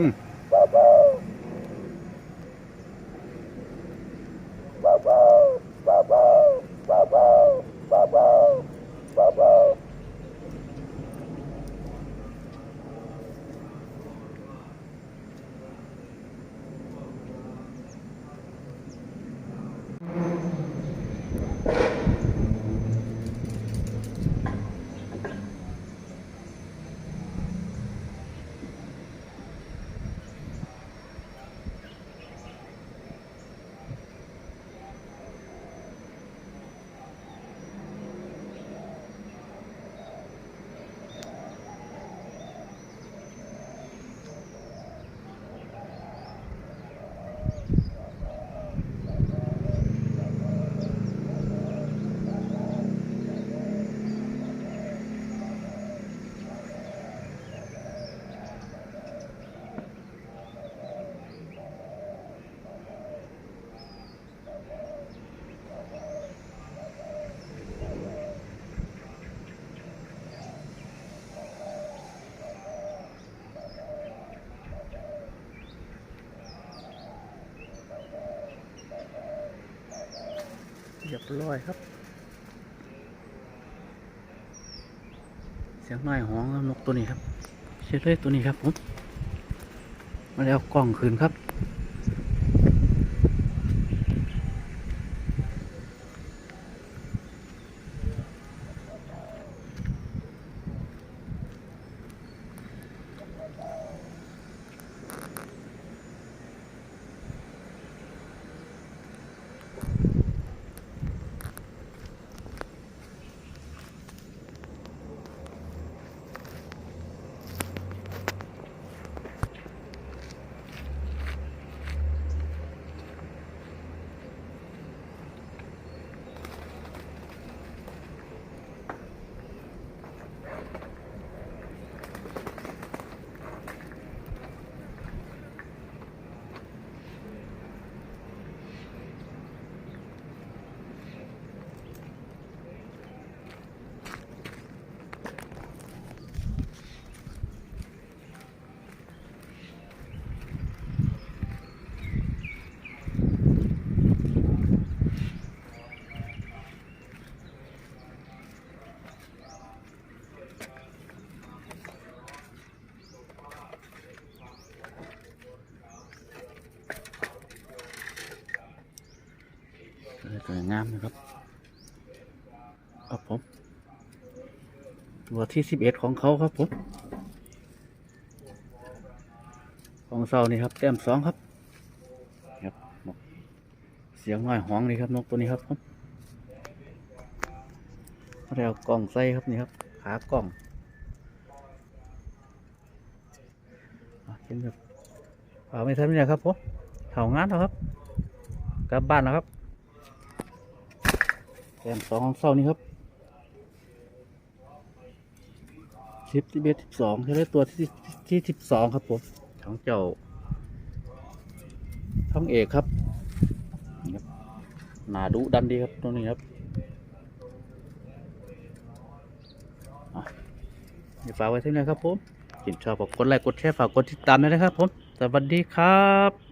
อื เรียบร้อยครับ เสียงน้อยหองนกตัวนี้ครับเชื่อเลยตัวนี้ครับผมมาแล้วกล้องคืนครับ ตัวที่สิบเอ็ดของเขาครับผม ของเสานี่ครับแต้มสองครับครับเสียงน้อยห้องนี่ครับนกตัวนี้ครับผมแล้วกล่องใส่ครับนี่ครับ ขากล่องเห็นครับเอาไม่ทันไม่ครับผมเท่างานแล้วครับ กลับบ้านแล้วครับแต้มสองของเสานี่ครับ สิบสิบเอ็ดสิบสองใช่ไหมตัวที่ที่สิบสองครับผมของเจ้าท้องเอกครับนี่ครับหนาดุดันดีครับตัวนี้ครับอย่าฝากไว้ที่นี่ครับผมกินชอบก็กดไลค์กดแชร์ฝากกดติดตามด้วยนะครับผม สวัสดีครับ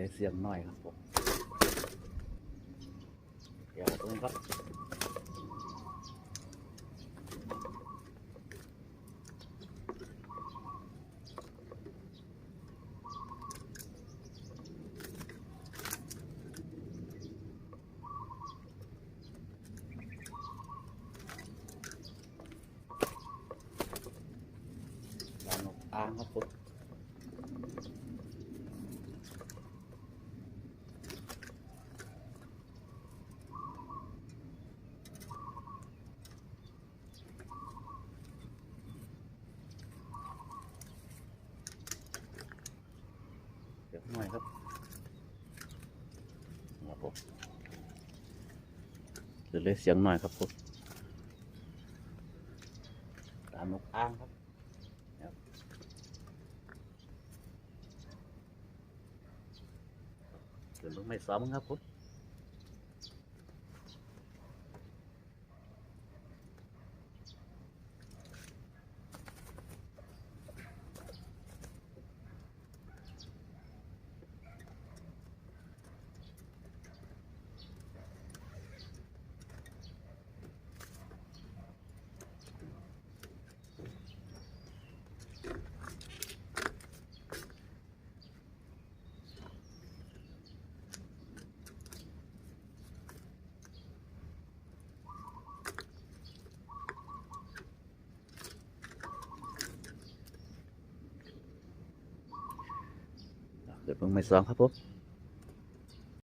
เดี๋ยวเสียงหน่อยครับผมเดี๋ยวเพิ่งครับอ้างครับผม หน่อยครับครับผมเดี๋ยวเลยเสียงหน่อยครับผมตามนกอ้างครับครับเดี๋ยวลงไม่ซ้ำครับผม เบิ่งไม่สองครับผม